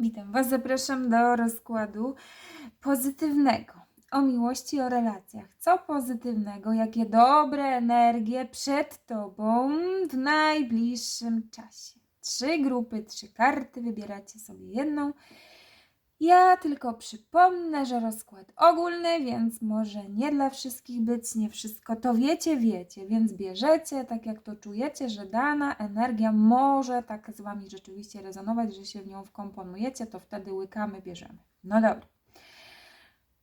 Witam Was, zapraszam do rozkładu pozytywnego o miłości, o relacjach. Co pozytywnego, jakie dobre energie przed Tobą w najbliższym czasie. Trzy grupy, trzy karty, wybieracie sobie jedną. Ja tylko przypomnę, że rozkład ogólny, więc może nie dla wszystkich być, nie wszystko to wiecie, wiecie, więc bierzecie tak jak to czujecie, że dana energia może tak z Wami rzeczywiście rezonować, że się w nią wkomponujecie, to wtedy łykamy, bierzemy. No dobra.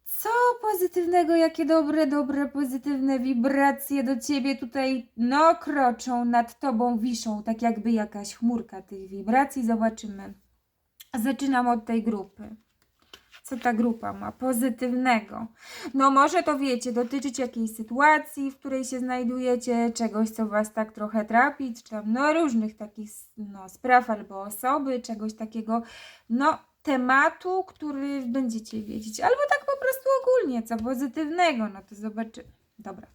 Co pozytywnego, jakie dobre, dobre, pozytywne wibracje do Ciebie tutaj no kroczą, nad Tobą wiszą, tak jakby jakaś chmurka tych wibracji. Zobaczymy. Zaczynam od tej grupy co ta grupa ma pozytywnego. No może to wiecie, dotyczyć jakiejś sytuacji, w której się znajdujecie, czegoś, co was tak trochę trapi, czy tam no różnych takich no, spraw albo osoby, czegoś takiego, no tematu, który będziecie wiedzieć, albo tak po prostu ogólnie, co pozytywnego, no to zobaczymy. Dobra,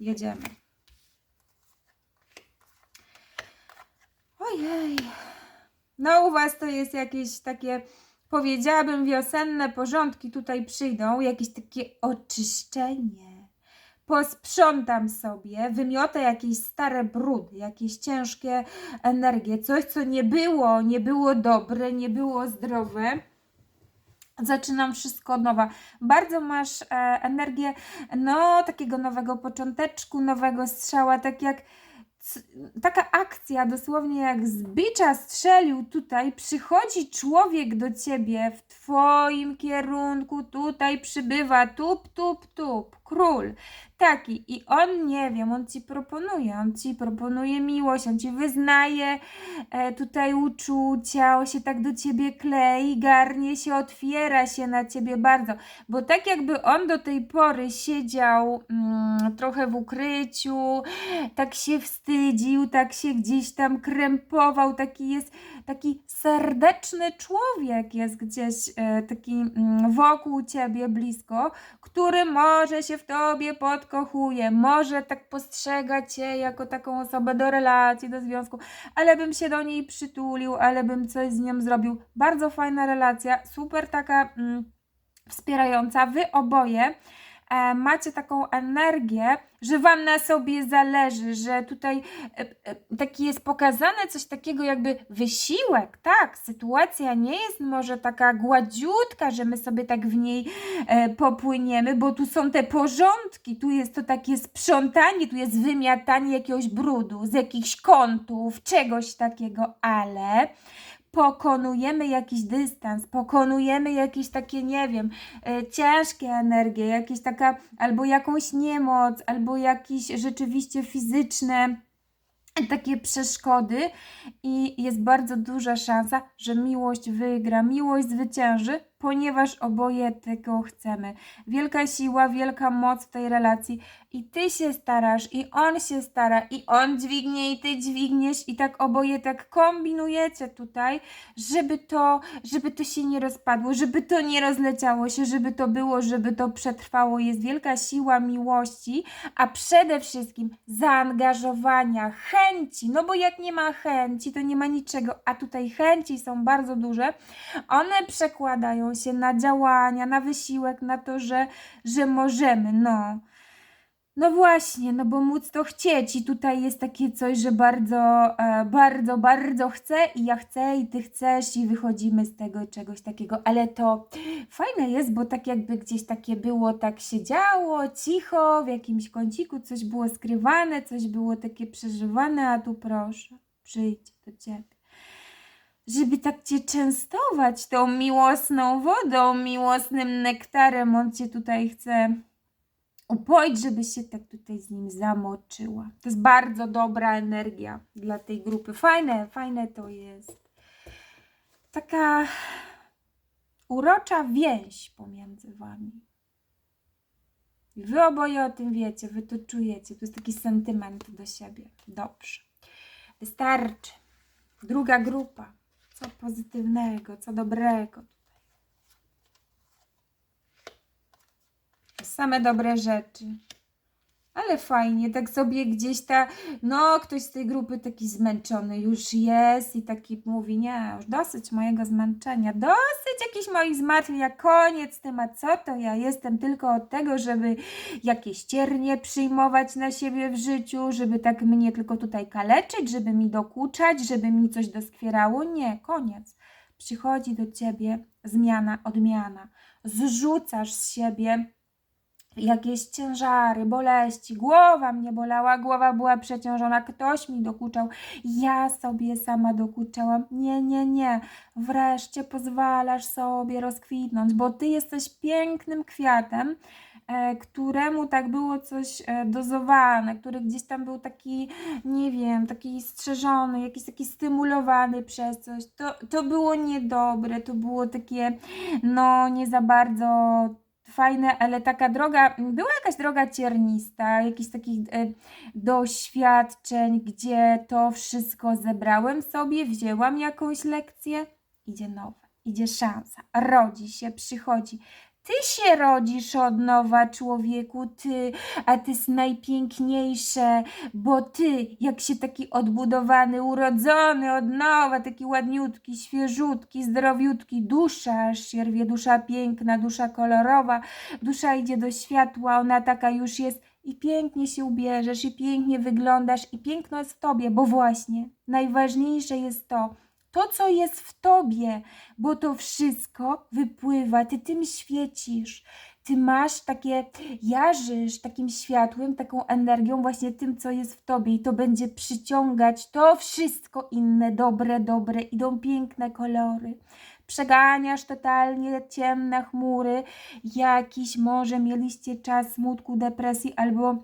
jedziemy. Ojej. No u was to jest jakieś takie powiedziałabym, wiosenne porządki tutaj przyjdą, jakieś takie oczyszczenie. Posprzątam sobie, wymiotę jakieś stare brudy, jakieś ciężkie energie, coś, co nie było, nie było dobre, nie było zdrowe. Zaczynam wszystko od nowa. Bardzo masz e, energię, no, takiego nowego począteczku, nowego strzała, tak jak taka akcja, dosłownie jak z bicza strzelił tutaj, przychodzi człowiek do ciebie w twoim kierunku, tutaj przybywa tup, tup, tup, król taki i on nie wiem, on ci proponuje, on ci proponuje miłość, on ci wyznaje e, tutaj uczucia, on się tak do ciebie klei, garnie się, otwiera się na ciebie bardzo, bo tak jakby on do tej pory siedział mm, trochę w ukryciu, tak się wstydził, tak się gdzieś tam krępował, taki jest taki serdeczny człowiek jest gdzieś e, taki mm, wokół ciebie blisko, który może się w tobie podkochuje, może tak postrzega cię jako taką osobę do relacji, do związku, ale bym się do niej przytulił, ale bym coś z nią zrobił. Bardzo fajna relacja, super taka mm, wspierająca. Wy oboje macie taką energię, że Wam na sobie zależy, że tutaj e, e, taki jest pokazane coś takiego jakby wysiłek, tak, sytuacja nie jest może taka gładziutka, że my sobie tak w niej e, popłyniemy, bo tu są te porządki, tu jest to takie sprzątanie, tu jest wymiatanie jakiegoś brudu, z jakichś kątów, czegoś takiego, ale pokonujemy jakiś dystans, pokonujemy jakieś takie, nie wiem, e, ciężkie energie, jakieś taka, albo jakąś niemoc, albo jakieś rzeczywiście fizyczne takie przeszkody i jest bardzo duża szansa, że miłość wygra, miłość zwycięży, ponieważ oboje tego chcemy. Wielka siła, wielka moc w tej relacji i ty się starasz, i on się stara, i on dźwignie, i ty dźwigniesz, i tak oboje tak kombinujecie tutaj, żeby to, żeby to się nie rozpadło, żeby to nie rozleciało się, żeby to było, żeby to przetrwało. Jest wielka siła miłości, a przede wszystkim zaangażowania, chęci, no bo jak nie ma chęci, to nie ma niczego, a tutaj chęci są bardzo duże. One przekładają się na działania, na wysiłek, na to, że, że możemy, no. No właśnie, no bo móc to chcieć i tutaj jest takie coś, że bardzo, e, bardzo, bardzo chcę i ja chcę i ty chcesz i wychodzimy z tego czegoś takiego, ale to fajne jest, bo tak jakby gdzieś takie było, tak się działo, cicho, w jakimś kąciku coś było skrywane, coś było takie przeżywane, a tu proszę, przyjdź do ciebie żeby tak cię częstować tą miłosną wodą, miłosnym nektarem. On cię tutaj chce upoić, żebyś się tak tutaj z nim zamoczyła. To jest bardzo dobra energia dla tej grupy. Fajne, fajne to jest. Taka urocza więź pomiędzy wami. Wy oboje o tym wiecie, wy to czujecie. To jest taki sentyment do siebie. Dobrze. Wystarczy. Druga grupa co pozytywnego, co dobrego tutaj. Same dobre rzeczy. Ale fajnie, tak sobie gdzieś ta, no ktoś z tej grupy taki zmęczony już jest i taki mówi, nie, już dosyć mojego zmęczenia, dosyć jakichś moich zmartwień, ja koniec z tym, a co to ja jestem tylko od tego, żeby jakieś ciernie przyjmować na siebie w życiu, żeby tak mnie tylko tutaj kaleczyć, żeby mi dokuczać, żeby mi coś doskwierało, nie, koniec. Przychodzi do ciebie zmiana, odmiana, zrzucasz z siebie jakieś ciężary, boleści, głowa mnie bolała, głowa była przeciążona, ktoś mi dokuczał, ja sobie sama dokuczałam. Nie, nie, nie. Wreszcie pozwalasz sobie rozkwitnąć, bo ty jesteś pięknym kwiatem, e, któremu tak było coś e, dozowane, który gdzieś tam był taki, nie wiem, taki strzeżony, jakiś taki stymulowany przez coś. To, to było niedobre, to było takie, no nie za bardzo fajne, ale taka droga, była jakaś droga ciernista, jakichś takich e, doświadczeń, gdzie to wszystko zebrałem sobie, wzięłam jakąś lekcję, idzie nowe, idzie szansa, rodzi się, przychodzi. Ty się rodzisz od nowa, człowieku, ty, a ty jest najpiękniejsze, bo ty, jak się taki odbudowany, urodzony od nowa, taki ładniutki, świeżutki, zdrowiutki, dusza aż się rwie, dusza piękna, dusza kolorowa, dusza idzie do światła, ona taka już jest i pięknie się ubierzesz, i pięknie wyglądasz, i piękno jest w tobie, bo właśnie najważniejsze jest to, to, co jest w tobie, bo to wszystko wypływa, ty tym świecisz. Ty masz takie, jarzysz takim światłem, taką energią, właśnie tym, co jest w tobie, i to będzie przyciągać to wszystko inne, dobre, dobre, idą piękne kolory. Przeganiasz totalnie ciemne chmury, jakiś może mieliście czas smutku, depresji albo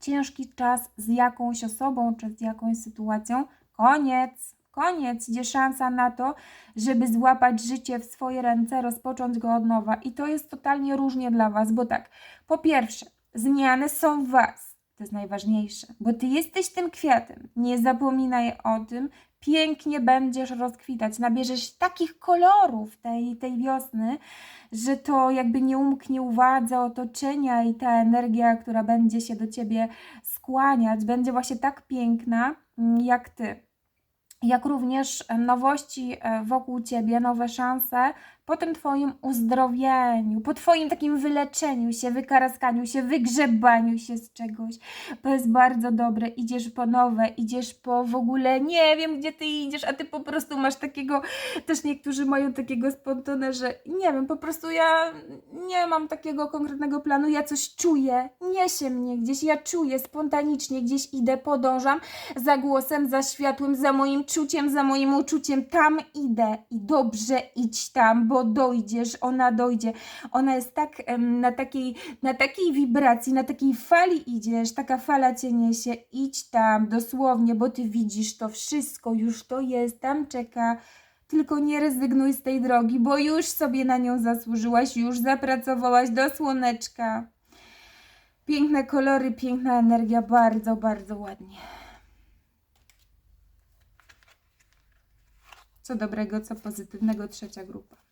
ciężki czas z jakąś osobą czy z jakąś sytuacją. Koniec Koniec, idzie szansa na to, żeby złapać życie w swoje ręce, rozpocząć go od nowa. I to jest totalnie różnie dla Was, bo tak, po pierwsze, zmiany są w Was. To jest najważniejsze, bo Ty jesteś tym kwiatem. Nie zapominaj o tym. Pięknie będziesz rozkwitać. Nabierzesz takich kolorów tej, tej wiosny, że to jakby nie umknie uwadze otoczenia i ta energia, która będzie się do Ciebie skłaniać, będzie właśnie tak piękna mm, jak Ty jak również nowości e, wokół ciebie, nowe szanse, po tym Twoim uzdrowieniu, po Twoim takim wyleczeniu się, wykaraskaniu się, wygrzebaniu się z czegoś. To jest bardzo dobre. Idziesz po nowe, idziesz po w ogóle, nie wiem gdzie Ty idziesz, a Ty po prostu masz takiego, też niektórzy mają takiego spontane, że nie wiem, po prostu ja nie mam takiego konkretnego planu, ja coś czuję, niesie mnie gdzieś, ja czuję spontanicznie, gdzieś idę, podążam za głosem, za światłem, za moim czuciem, za moim uczuciem, tam idę i dobrze idź tam, bo dojdziesz, ona dojdzie. Ona jest tak na takiej, na takiej wibracji, na takiej fali idziesz, taka fala cię niesie. Idź tam dosłownie, bo ty widzisz to wszystko, już to jest, tam czeka. Tylko nie rezygnuj z tej drogi, bo już sobie na nią zasłużyłaś, już zapracowałaś do słoneczka. Piękne kolory, piękna energia, bardzo, bardzo ładnie. Co dobrego, co pozytywnego, trzecia grupa.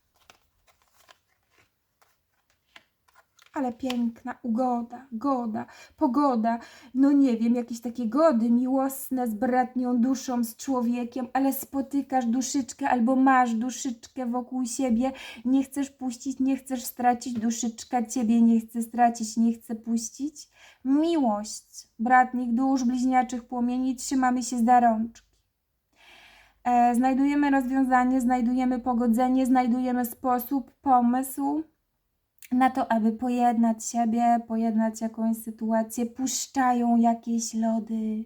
Ale piękna, ugoda, goda, pogoda, no nie wiem, jakieś takie gody miłosne z bratnią duszą, z człowiekiem, ale spotykasz duszyczkę albo masz duszyczkę wokół siebie, nie chcesz puścić, nie chcesz stracić, duszyczka ciebie nie chce stracić, nie chce puścić. Miłość bratnich dusz, bliźniaczych płomieni, trzymamy się za rączki. E, znajdujemy rozwiązanie, znajdujemy pogodzenie, znajdujemy sposób, pomysł, na to, aby pojednać siebie, pojednać jakąś sytuację, puszczają jakieś lody,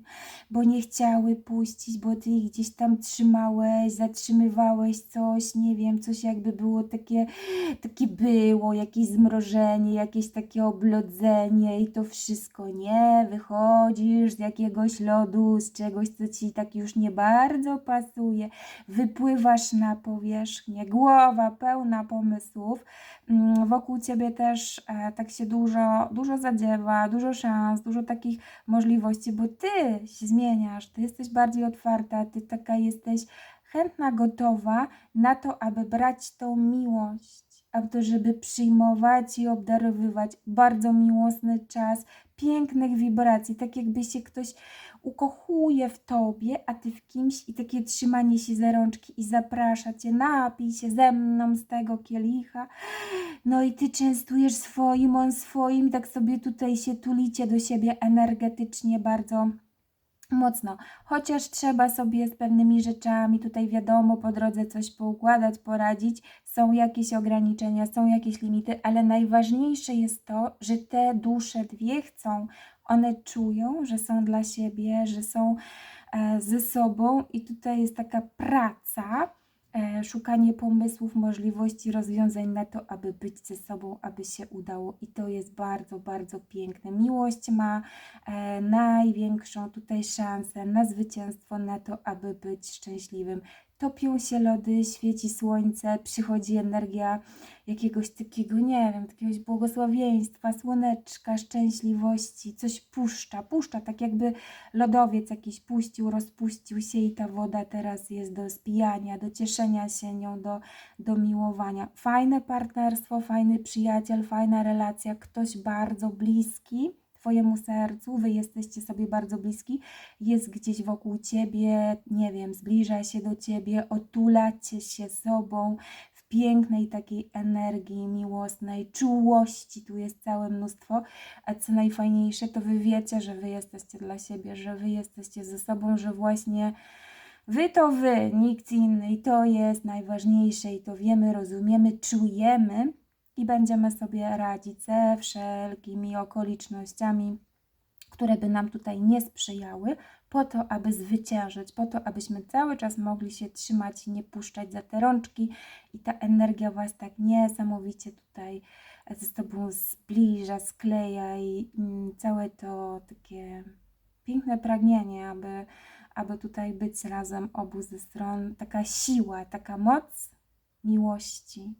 bo nie chciały puścić, bo ty ich gdzieś tam trzymałeś, zatrzymywałeś coś, nie wiem, coś jakby było takie, takie było, jakieś zmrożenie, jakieś takie oblodzenie i to wszystko nie, wychodzisz z jakiegoś lodu, z czegoś, co ci tak już nie bardzo pasuje, wypływasz na powierzchnię, głowa pełna pomysłów, mm, wokół ciebie ciebie też e, tak się dużo, dużo zadziewa, dużo szans, dużo takich możliwości, bo ty się zmieniasz, ty jesteś bardziej otwarta, ty taka jesteś chętna, gotowa na to, aby brać tą miłość, a to, żeby przyjmować i obdarowywać. Bardzo miłosny czas, pięknych wibracji, tak jakby się ktoś ukochuje w tobie, a ty w kimś i takie trzymanie się za rączki i zaprasza cię, napij się ze mną z tego kielicha. No i ty częstujesz swoim, on swoim, tak sobie tutaj się tulicie do siebie energetycznie bardzo mocno. Chociaż trzeba sobie z pewnymi rzeczami, tutaj wiadomo, po drodze coś poukładać, poradzić, są jakieś ograniczenia, są jakieś limity, ale najważniejsze jest to, że te dusze dwie chcą, one czują, że są dla siebie, że są e, ze sobą i tutaj jest taka praca, e, szukanie pomysłów, możliwości, rozwiązań na to, aby być ze sobą, aby się udało i to jest bardzo, bardzo piękne. Miłość ma e, największą tutaj szansę na zwycięstwo, na to, aby być szczęśliwym. Topią się lody, świeci słońce, przychodzi energia jakiegoś takiego, nie wiem, jakiegoś błogosławieństwa, słoneczka, szczęśliwości, coś puszcza, puszcza, tak jakby lodowiec jakiś puścił, rozpuścił się i ta woda teraz jest do spijania, do cieszenia się nią, do, do miłowania. Fajne partnerstwo, fajny przyjaciel, fajna relacja, ktoś bardzo bliski Twojemu sercu, Wy jesteście sobie bardzo bliski, jest gdzieś wokół Ciebie, nie wiem, zbliża się do Ciebie, otulacie się sobą w pięknej takiej energii miłosnej, czułości, tu jest całe mnóstwo, a co najfajniejsze, to Wy wiecie, że Wy jesteście dla siebie, że Wy jesteście ze sobą, że właśnie Wy to Wy, nikt inny i to jest najważniejsze i to wiemy, rozumiemy, czujemy i będziemy sobie radzić ze wszelkimi okolicznościami, które by nam tutaj nie sprzyjały, po to, aby zwyciężyć, po to, abyśmy cały czas mogli się trzymać i nie puszczać za te rączki. I ta energia Was tak niesamowicie tutaj ze sobą zbliża, skleja i mm, całe to takie piękne pragnienie, aby, aby tutaj być razem obu ze stron, taka siła, taka moc miłości.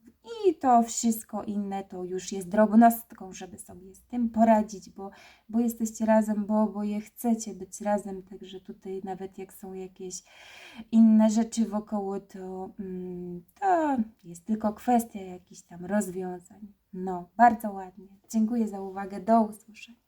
I to wszystko inne to już jest drobnostką, żeby sobie z tym poradzić, bo, bo jesteście razem, bo oboje chcecie być razem, także tutaj nawet jak są jakieś inne rzeczy wokoło, to, mm, to jest tylko kwestia jakichś tam rozwiązań. No, bardzo ładnie. Dziękuję za uwagę. Do usłyszenia.